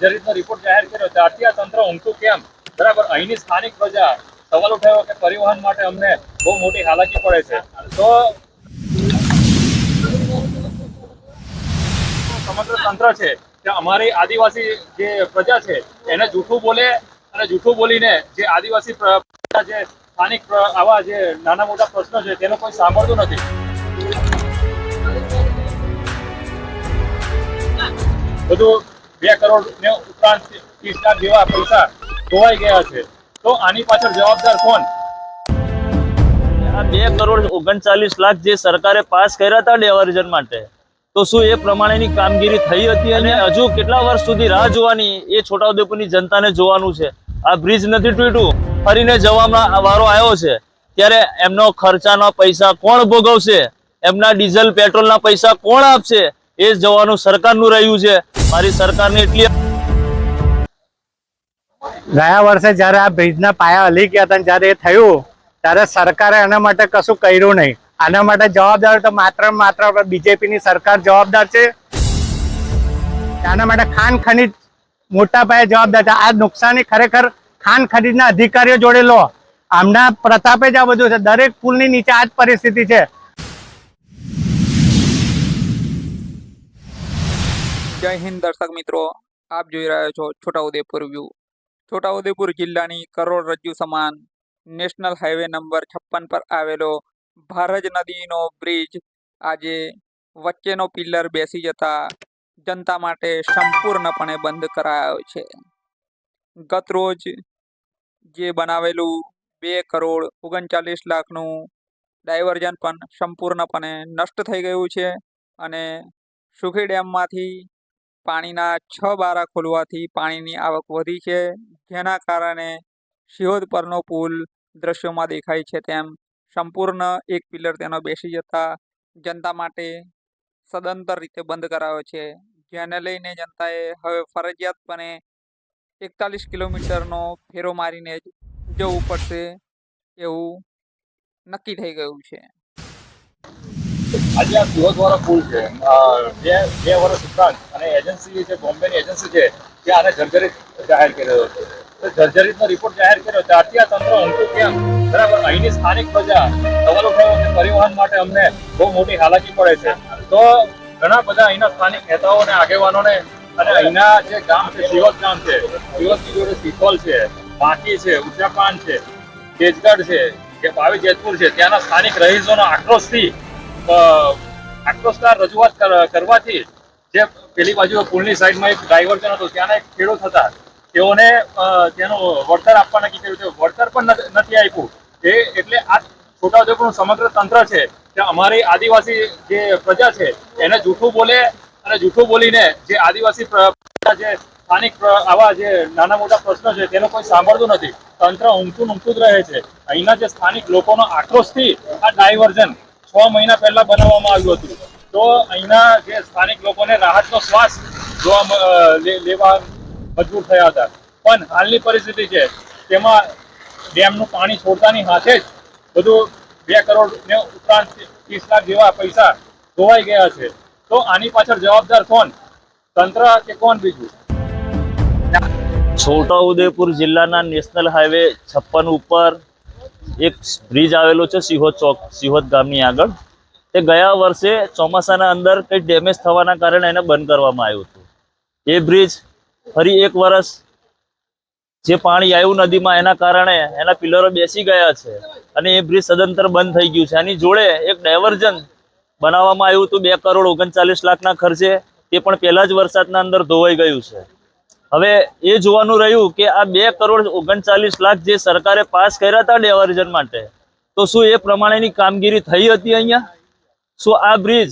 જર્જરિતનો report જાહેર કર્યો ત્યારથી આ તંત્ર ઊંઘતું કેમ? બરાબર, અહીંની સ્થાનિક પ્રજા સવાલ ઉઠાવ્યો કે પરિવહન માટે અમને બહુ મોટી હાલાકી પડે છે. તો સમગ્ર તંત્ર છે કે અમારી આદિવાસી જે પ્રજા છે, એને જૂઠું બોલે અને જૂઠું બોલીને જે આદિવાસી પ્રજા જે સ્થાનિક આવા જે નાના મોટા પ્રશ્નો છે, તેનો કોઈ સાંભળતું નથી. બધું બે કરોડ ને ઉપરાંત ત્રીસ લાખ જેવા પૈસા ધોવાઈ ગયા છે. તો આની પાછળ જવાબદાર કોણ? બે કરોડ ઓગણચાલીસ લાખ જે સરકારે પાસ કર્યા હતા ડાયવર્ઝન માટે, તો શું એ પ્રમાણેની કામગીરી થઈ હતી અને હજુ કેટલા વર્ષ સુધી રાહ જોવાની એ છોટાઉદેપુરની જનતાને જોવાનું છે? આ બ્રિજ નથી તૂટ્યું. ફરીને જવામાં વારો આવ્યો છે. ત્યારે એમનો ખર્ચાના પૈસા કોણ ભોગવશે? એમના ડીઝલ, પેટ્રોલના પૈસા કોણ આપશે? એ જવાનું સરકારનું રહ્યું છે. મારી સરકારને એટલી ગયા વર્ષે જ્યારે આ બ્રિજના પાયા હલી ગયા હતા જયારે એ થયું, ત્યારે સરકારે આના માટે કશું કર્યું નહીં. આના માટે જવાબદાર તો માત્ર માત્ર બીજેપીની સરકાર જવાબદાર છે. આના માટે ખાન ખનીજ મોટા પાયે જવાબદાર છે. આ નુકસાની ખરેખર ખાન ખનીજના અધિકારીઓ જોડે લો. આમના પ્રતાપે જ આ બધું છે. દરેક પુલની નીચે આ જ પરિસ્થિતિ છે. જય હિન્દ દર્શક મિત્રો, આપ જોઈ રહ્યા છો છોટાઉદેપુર વ્યૂ. છોટાઉદેપુર જિલ્લાની કરોડરજ્જુ સમાન નેશનલ હાઈવે નંબર છપ્પન પર આવેલો ભારજ નદીનો બ્રિજ આજે વચ્ચેનો પિલ્લર બેસી જતા જનતા માટે સંપૂર્ણપણે બંધ કરાયો છે. ગત રોજ જે બનાવેલું બે કરોડ ઓગણચાલીસ લાખનું ડાયવર્ઝન પણ સંપૂર્ણપણે નષ્ટ થઈ ગયું છે અને સુખી ડેમમાંથી પાણીના છ બારા ખોલવાથી પાણીની આવક વધી છે. જેના કારણે શિહોદ પરનો પુલ દ્રશ્યોમાં દેખાય છે તેમ સંપૂર્ણ એક પિલર તેનો બેસી જતા જનતા માટે સદંતર રીતે બંધ કરાયો છે. જેને લઈને જનતાએ હવે ફરજિયાતપણે એકતાલીસ કિલોમીટરનો ફેરો મારીને જવું પડશે એવું નક્કી થઈ ગયું છે. આજે આ સુરત વાળો પુલ છે. બે બે વર્ષ ઉપરાંત અને એજન્સી છે બોમ્બેની એજન્સી છે, તે આને જર્જરિત જાહેર કર્યો છે જર્જરિતનો રિપોર્ટ જાહેર કર્યો ત્યારથી આ તંત્ર ઊંઘતું કેમ બરાબર અહીંની સ્થાનિક પ્રજા સવાલો પરિવહન માટે અમને બહુ મોટી હાલાકી પડે છે. તો ઘણા બધા અહીંના સ્થાનિક નેતાઓ આગેવાનોને અને અહીંના જે ગામ છે શિવત ગામ છે શિવતની જોડે સિકોલ છે બાકી છે ઉચાપાન છે, તેજગઢ છે કે ભાવી જેતપુર છે, ત્યાંના સ્થાનિક રહીશોનો આક્રોશથી અ, આક્રોશદાર રજૂઆત કર- કરવાથી જે પેલી બાજુ પુલની સાઈડમાં એક ડાયવર્ઝન હતું ત્યાંના એક ખેડૂત હતા. તેઓને તેનું વળતર આપવાના કીધું હતું. વળતર પણ નથી- આપ્યું. એ એટલે આ છોટાઉદેપુરનું સમગ્ર તંત્ર છે કે અમારી આદિવાસી જે પ્રજા છે એને જૂઠું બોલે અને જૂઠું બોલીને જે આદિવાસી પ્રજા જે સ્થાનિક આવા જે નાના મોટા પ્રશ્નો છે તેનો કોઈ સાંભળતું નથી. તંત્ર ઊંઘતું ઊંઘતું જ રહે છે. અહીંના જે સ્થાનિક લોકોનો આક્રોશથી આ ડાયવર્ઝન છ મહિના પહેલા બનાવવામાં આવ્યું હતું. તો અહીંના જે સ્થાનિક લોકોને રાહતનો શ્વાસ જોવા લેવા મજબૂર થયા હતા. પણ હાલની પરિસ્થિતિ છે, તેમાં ડેમનું પાણી છોડતાની સાથે જ બધું બે કરોડ ને ઉપરાંત ત્રીસ લાખ જેવા પૈસા ધોવાઈ ગયા છે. તો આની પાછળ જવાબદાર કોણ? તંત્ર કે કોણ બીજું? છોટાઉદેપુર જિલ્લાના નેશનલ હાઈવે છપ્પન ઉપર એક બ્રિજ આવેલો છે સિહોદ ચોક, સિહોદ ગામની આગળ. તે ગયા વર્ષે ચોમાસાના અંદર કંઈક ડેમેજ થવાના કારણે એને બંધ કરવામાં આવ્યું હતું. એ બ્રિજ ફરી એક વર્ષ જે પાણી આવ્યું નદીમાં એના કારણે એના પિલરો બેસી ગયા છે અને એ બ્રિજ સદંતર બંધ થઈ ગયું છે. આની જોડે એક ડાયવર્ઝન બનાવવામાં આવ્યું હતું બે કરોડ ઓગણચાલીસ લાખના ખર્ચે. તે પણ પહેલા જ વરસાદના અંદર ધોવાઈ ગયું છે. હવે એ જોવાનું રહ્યું કે આ બે કરોડ ઓગણચાલીસ લાખ જે સરકારે પાસ કર્યા હતા ડાયવર્ઝન માટે, તો શું એ પ્રમાણેની કામગીરી થઈ હતી અહીંયા? શું આ બ્રિજ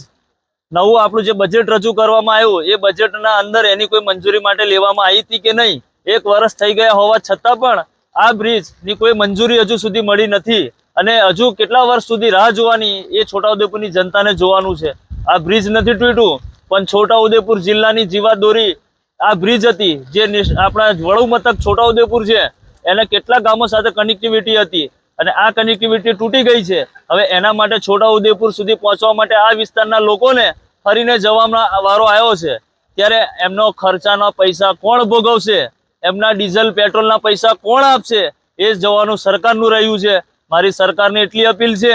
નવું આપણું જે બજેટ રજૂ કરવામાં આવ્યું, એ બજેટના અંદર એની કોઈ મંજૂરી માટે લેવામાં આવી હતી કે નહીં? એક વર્ષ થઈ ગયા હોવા છતાં પણ આ બ્રિજની કોઈ મંજૂરી હજુ સુધી મળી નથી. અને હજુ કેટલા વર્ષ સુધી રાહ જોવાની એ છોટાઉદેપુરની જનતાને જોવાનું છે. આ બ્રિજ નથી તૂટ્યું, પણ છોટાઉદેપુર જિલ્લાની જીવાદોરી આ બ્રિજ હતી, જે આપણા વડુ મથક છોટાઉદેપુર છે, એને કેટલા ગામો સાથે કનેક્ટિવિટી હતી અને આ કનેક્ટિવિટી તૂટી ગઈ છે. હવે એના માટે છોટાઉદેપુર સુધી પહોંચવા માટે આ વિસ્તારના લોકોને ફરીને જવામાં વારો આવ્યો છે. ત્યારે એમનો ખર્ચાના પૈસા કોણ ભોગવશે? એમના ડીઝલ, પેટ્રોલના પૈસા કોણ આપશે? એ જવાનું સરકારનું રહ્યું છે. મારી સરકારને એટલી અપીલ છે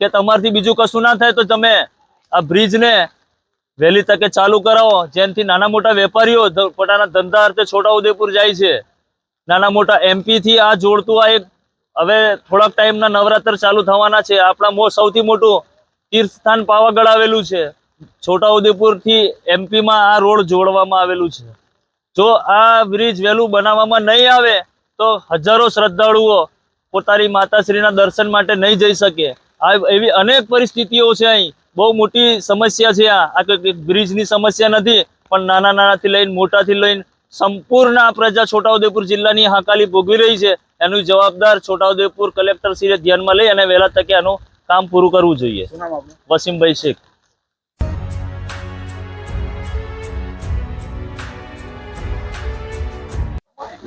કે તમારથી બીજું કશું ના થાય તો તમે આ બ્રિજને વહેલી તકે ચાલુ કરાવો. જેનાથી નાના મોટા વેપારીઓ પોતાના ધંધા અર્થે છોટાઉદેપુર જાય છે. નાના મોટા એમપી થી આ જોડતું આ એક હવે થોડાક ટાઈમના નવરાત્ર ચાલુ થવાના છે. આપણા સૌથી મોટું તીર્થ પાવાગઢ આવેલું છે. છોટાઉદેપુરથી એમપી માં આ રોડ જોડવામાં આવેલું છે. જો આ બ્રિજ વહેલું બનાવવામાં નહીં આવે, તો હજારો શ્રદ્ધાળુઓ પોતાની માતાશ્રીના દર્શન માટે નહીં જઈ શકે. આ એવી અનેક પરિસ્થિતિઓ છે અહીં. બહુ મોટી સમસ્યા છે આ. આ કોઈ બ્રિજની સમસ્યા નથી પણ નાના નાનાથી લઈને મોટાથી લઈને સંપૂર્ણ આ પ્રજા છોટાઉદેપુર જિલ્લાની હાકાલી ભોગવી રહી છે. એનું જવાબદાર છોટાઉદેપુર કલેક્ટર શ્રીએ ધ્યાનમાં લઈ અને વહેલા તકે આનું કામ પૂરું કરવું જોઈએ. વસીમભાઈ શેખ.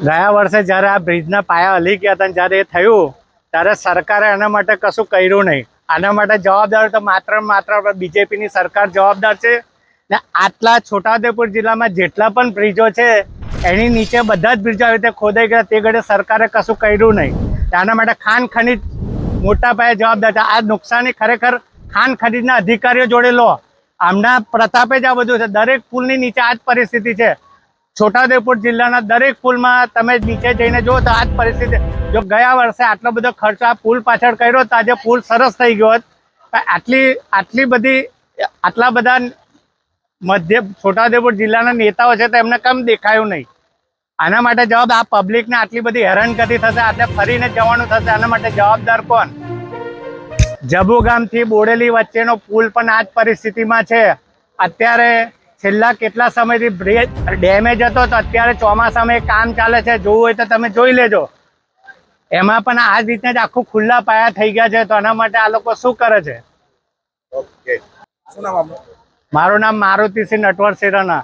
ગયા વર્ષે જ્યારે આ બ્રિજના પાયા હલી ગયા હતા જ્યારે એ થયું ત્યારે સરકારે એના માટે કશું કર્યું નહીં. આના માટે જવાબદાર તો માત્ર માત્ર બીજેપીની સરકાર જવાબદાર છે. ને આટલા છોટાઉદેપુર જિલ્લામાં જેટલા પણ બ્રિજો છે, એની નીચે બધા જ બ્રિજો આવી રીતે ખોદાઈ ગયા, તે ઘડે સરકારે કશું કર્યું નહીં. આના માટે ખાન ખનીજ મોટા પાયે જવાબદાર છે. આ નુકસાની ખરેખર ખાન ખનીજના અધિકારીઓ જોડે લો. આમના પ્રતાપે જ આ બધું છે. દરેક પુલની નીચે આ જ પરિસ્થિતિ છે. છોટાઉદેપુર જિલ્લાના દરેક પુલમાં તમે નીચે જઈને જુઓ તો આ જ પરિસ્થિતિ જો ગયા વર્ષે આટલો બધો ખર્ચો આ પુલ પાછળ કર્યો તો આજે પુલ સરસ થઈ ગયો હોત. આટલી આટલી બધી આટલા બધા મધ્ય છોટાઉદેપુર જિલ્લાના નેતાઓ છે તો એમને કેમ દેખાયું નહીં? આના માટે જવાબ આ પબ્લિકને આટલી બધી હેરાનગતિ થશે, આટલે ફરીને જવાનું થશે, આના માટે જવાબદાર કોણ? જબુ ગામથી બોડેલી વચ્ચેનો પુલ પણ આ જ પરિસ્થિતિમાં છે. અત્યારે છેલ્લા કેટલા સમયથી બ્રિજ ડેમેજ હતો તો અત્યારે ચોમાસામાં એ કામ ચાલે છે જોવું હોય તો તમે જોઈ લેજો. એમાં પણ આ જ રીતના જ આખું ખુલ્લા પાયા થઈ ગયા છે તો એના માટે આ લોકો શું કરે છે? મારું નામ મારુતિસિંહ નટવર સિરાના